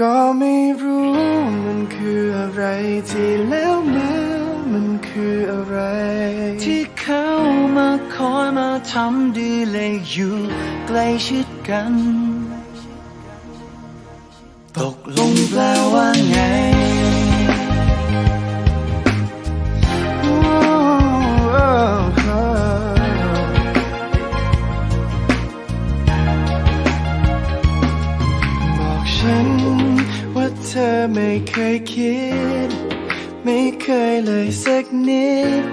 ก็ไม่รู้มันคืออะไรที่แล้วมามันคืออะไร ที่เขามาคอยมาทำดีเลยอยู่ใกล้ชิดกัน ตกลงแปลว่าไง ธอไม่เคยคิด ไม่เคยเลยสักนิด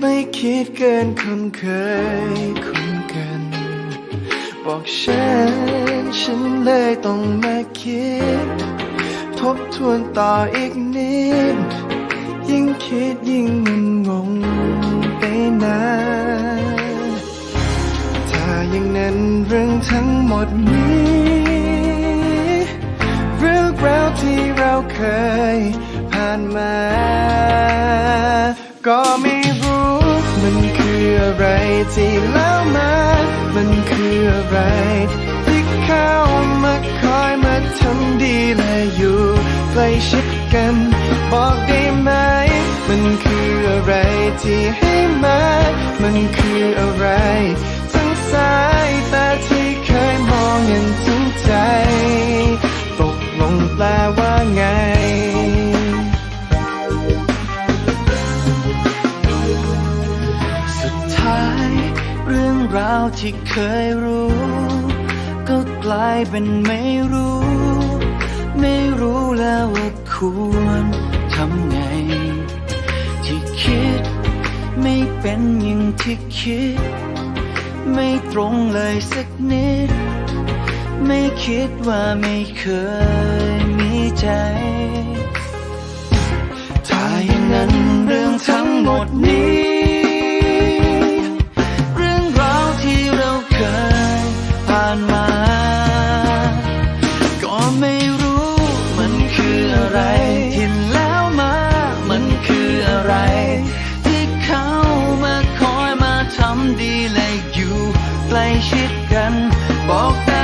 ไม่คิดเกินคนเคยคุ้นกัน บอกฉัน ฉันเลยต้องมาคิด ทบทวนต่ออีกนิด ยิ่งคิดยิ่งมันงงไปนานถ้าอย่างนั้นเรื่องทั้งหมดนี้ ที่เราเคยผ่านมา ก็ไม่รู้มันคืออะไรที่แล้วมา มันคืออะไรที่เข้ามาคอยมาทำดีและอยู่ใกล้ชิดกัน บอกได้ไหม มันคืออะไรที่ให้มา มันคืออะไร ทั้งสายตาที่เคยมองอย่างถึง ราวที่เคยรู้ ก็กลายเป็นไม่รู้ ไม่รู้แล้วว่าควรทำไง ที่คิดไม่เป็นอย่างที่คิด ไม่ตรงเลยสักนิด ไม่คิดว่าไม่เคยมีใจ นบอกได้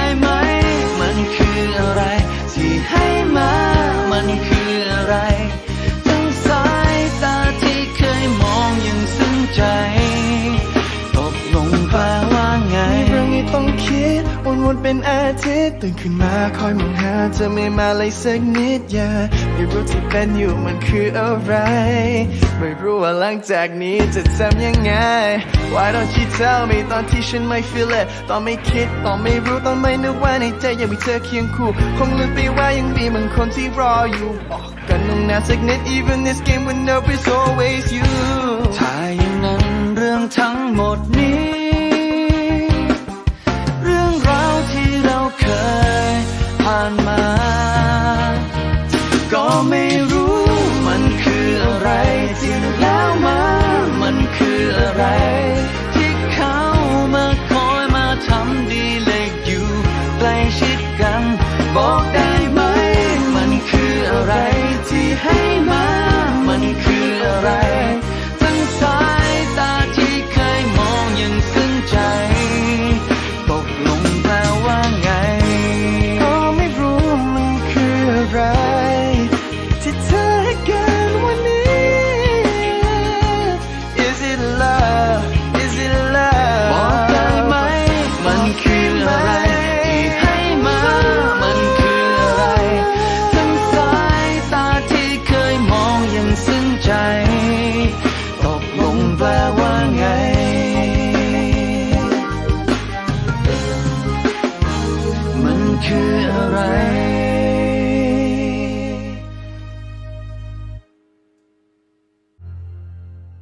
อาทิตย์ตื่นขึ้นมาคอยมองหาเธอไม่มาเลยสักนิดอย่าไม่รู้ที่เป็นอยู่มันคืออะไร ไม่รู้ว่าหลังจากนี้จะทำยังไง Why don't you tell me ตอนที่ฉันไม่ feel it ตอนไม่คิดตอนไม่รู้ตอนไม่นึกว่าในใจยังมีเธอเคียงคู่ คงลืมไปว่ายังมีบางคนที่รออยู่บอกกันตรงน้าสักนิด even this game will know it's always you ถ้าอย่างนั้นเรื่องทั้งหมด 只希。 คืออะไร